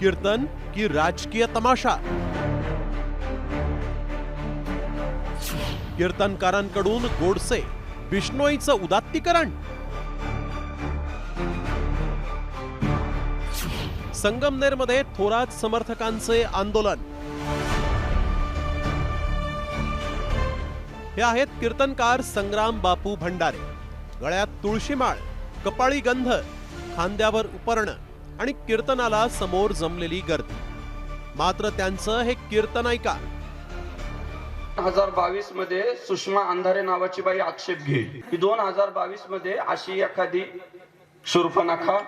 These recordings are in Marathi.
कीर्तन की राजकीय तमाशा. कीर्तनकारांकडून गोडसे बिष्णोईचं उदात्तीकरण. संगमनेरमध्ये थोरात समर्थकांचे आंदोलन. हे आहेत कीर्तनकार संग्राम बापू भंडारे. गळ्यात तुळशीमाळ कपाळी गंध खांद्यावर उपरणं. आणि कीर्तनाला समोर जमलेली गर्दी. मात्र त्यांचं हे कीर्तन ऐका. हजार बावीसमध्ये सुषमा अंधारे नावाची बाई आक्षेप घेईल. की दोन हजार बावीसमध्ये अशी एखादी शूर्फनखा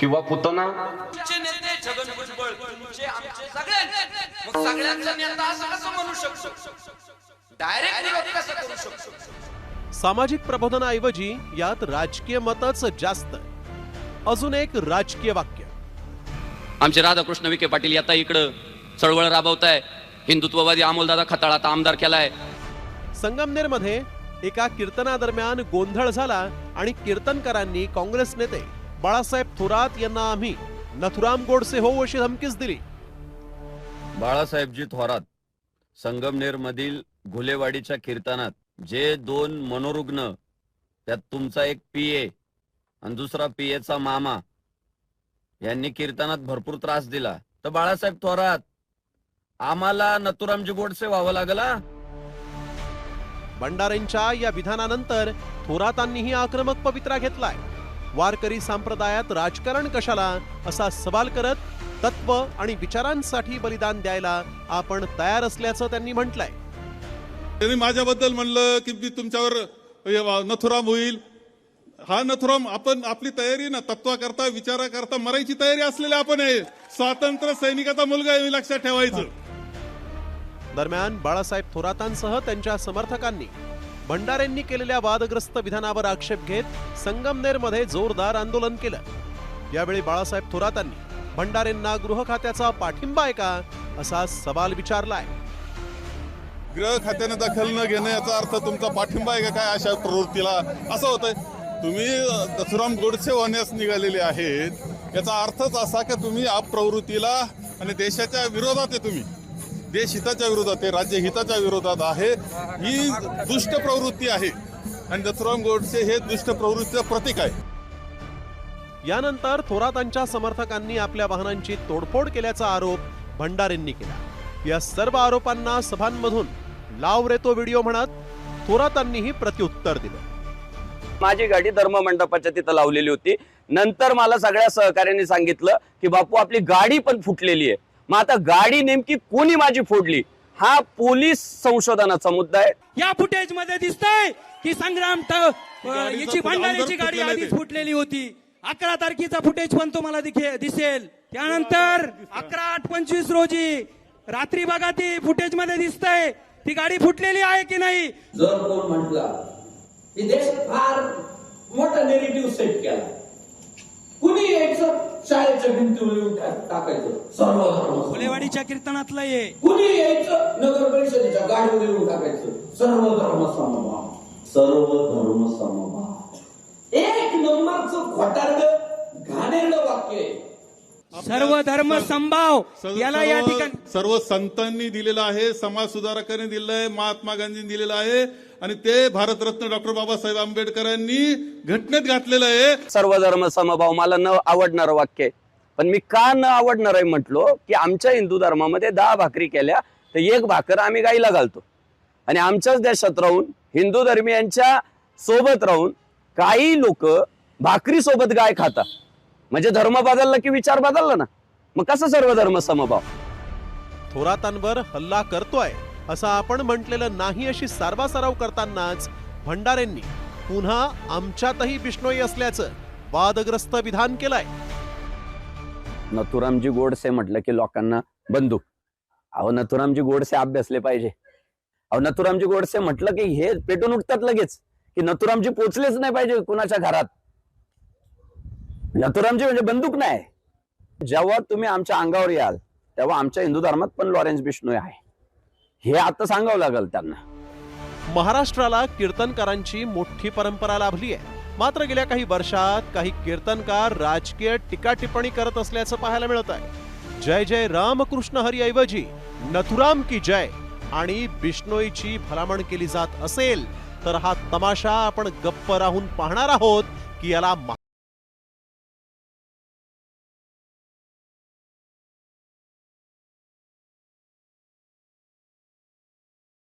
किंवा पुतना तुमचे नेते छगन भुजबळ तुमचे आमचे सगळ्यांचे मग सगळ्यांचा नेता असं कसं म्हणू शकतो? डायरेक्ट विरोध कसं करू शकतो? सामाजिक प्रबोधनाऐवजी यात राजकीय मतच जास्त. अजून एक राजकीय वाक्य. आमचे राधाकृष्ण विखे पाटील आता इकडं चळवळ राबवताय. हिंदुत्ववादी अमोलदादा खताळ आता आमदार केलाय. संगमनेरमध्ये एका कीर्तनादरम्यान गोंधळ झाला आणि कीर्तनकारांनी काँग्रेस नेते बाळासाहेब थोरात यांना आम्ही नथुराम गोडसे हो अशी धमकीच दिली. बाळासाहेबजी थोरात संगमनेर मधील घुलेवाडीच्या कीर्तनात जे दोन मनोरुग्ण त्यात तुमचा एक पीए आणि दुसरा पीएचा मामा. यांनी कीर्तनात भरपूर त्रास दिला. तर बाळासाहेब थोरात आम्हाला नथुरामजी गोडसे व्हावं लागला? भंडारेंच्या या विधानानंतर थोरातांनीही आक्रमक पवित्रा घेतलाय. वारकरी संप्रदायात राजकारण कशाला असा सवाल करत तत्व आणि विचारांसाठी बलिदान द्यायला आपण तयार असल्याचं त्यांनी म्हटलंय. त्यांनी माझ्याबद्दल म्हणलं की मी तुमच्यावर नथुराम होईल हा नथुराम आपण आपली तयारी ना तत्वाकरता विचाराकरता मरायची तयारी असलेले आपण आहे. स्वातंत्र्य सैनिकाचा मुलगा आहे हे लक्षात ठेवायचं. दरम्यान बाळासाहेब थोरातांसह त्यांच्या समर्थकांनी भंडारेंनी केलेल्या वादग्रस्त विधानावर आक्षेप घेत संगमनेरमध्ये जोरदार आंदोलन केलं. यावेळी बाळासाहेब थोरातांनी भंडारेंना गृह खात्याचा पाठिंबा आहे का असा सवाल विचारलाय. गृह खात्याने दखल न घेणं याचा अर्थ तुमचा पाठिंबा आहे का काय अशा प्रवृत्तीला? असं होतंय. तुम्ही दसुराम गोडसे होण्यास निघालेले आहेत. याचा अर्थच असा की तुम्ही आप प्रवृत्तीला आणि देशाच्या विरोधात आहे तुम्ही. देश हिताच्या विरोधात आहे राज्य हिताच्या विरोधात आहे. ही दुष्ट प्रवृत्ती आहे. आणि दसुराम गोडसे हे दुष्ट प्रवृत्तीचं प्रतीक आहे. यानंतर थोरातांच्या समर्थकांनी आपल्या वाहनांची तोडफोड केल्याचा आरोप भंडारेंनी केला. या सर्व आरोपांना सभांमधून लाव रेतो व्हिडिओ म्हणत थोरातांनीही प्रत्युत्तर दिलं. माझी गाडी धर्ममंडपाच्या तिथं लावलेली होती. नंतर मला सगळ्या सहकार्यांनी सांगितलं की बापू आपली गाडी पण फुटलेली आहे. मग आता गाडी नेमकी कोणी माझी फोडली? हा पोलीस संशोधनाचा मुद्दा आहे. या फुटेजमध्ये दिसतंय की संग्राम याची भंडाऱ्याची गाडी फुटलेलं आधीच. फुटलेली होती. अकरा तारखेचा फुटेज पण तुम्हाला दिसेल. त्यानंतर अकरा आठ पंचवीस रोजी रात्री बघा ती फुटेजमध्ये दिसतंय. ती गाडी फुटलेली आहे की नाही? जर कोण म्हटला की देश फार मोठा नेरेटिव्ह सेट केला. कुणी यायचं? शाळेच्या भिंतीवर येऊन टाकायचं. सर्व धर्म फुलेवाडीच्या कीर्तनातलं ये कुणी यायचं? नगर परिषदेच्या गाडीवर येऊन टाकायचं. सर्व धर्म समभाव सर्व धर्म समभाव एक नंबरचं खोटारड घाणेरड वाक्य आहे. सर्व धर्म संभाव सर्व- याला या सर्व- ठिकाणी सर्व संतांनी दिलेलं आहे समाज सुधारकांनी दिलेलं आहे महात्मा गांधींनी दिलेलं आहे आणि ते भारतरत्न डॉक्टर बाबासाहेब आंबेडकरांनी घटनेत घातलेलं आहे. सर्व धर्म समभाव मला न आवडणारं वाक्य आहे. पण मी का न आवडणार आहे म्हटलो की आमच्या हिंदू धर्मामध्ये दहा भाकरी केल्या तर एक भाकर आम्ही गाईला घालतो. आणि आमच्याच देशात राहून हिंदू धर्मियांच्या सोबत राहून काही लोक भाकरी सोबत गाय खाता म्हणजे धर्म बदलला की विचार बदलला ना? मग कसं सर्व धर्म समभाव? थोरातांवर हल्ला करतोय असं आपण म्हटलेलं नाही अशी सारवासारव करतानाच भंडारेंनी पुन्हा आमच्यातही बिष्णोई असल्याचं वादग्रस्त विधान केलंय. नथुरामजी गोडसे म्हटलं की लोकांना बंदूक अहो नथुरामजी गोडसे अभ्यासले पाहिजे. अहो नथुरामजी गोडसे म्हटलं की हे पेटून उठतात लगेच की नथुरामजी पोचलेच नाही पाहिजे कुणाच्या घरात. नथुरामजी म्हणजे बंदूक नाही. जेव्हा तुम्ही आमच्या अंगावर याल तेव्हा आमच्या हिंदू धर्मात पण लॉरेन्स बिष्णू आहे. हे आता सांगावं लागेल त्यांना. महाराष्ट्राला कीर्तनकारांची मोठी परंपरा लाभली आहे. मात्र गेल्या काही वर्षात काही कीर्तनकार राजकीय टीका टिप्पणी करत असल्याचं पाहायला मिळत आहे. जय जय रामकृष्ण हरीऐवजी नथुराम की जय आणि बिष्णोईची भलामण केली जात असेल तर हा तमाशा आपण गप्प राहून पाहणार आहोत की याला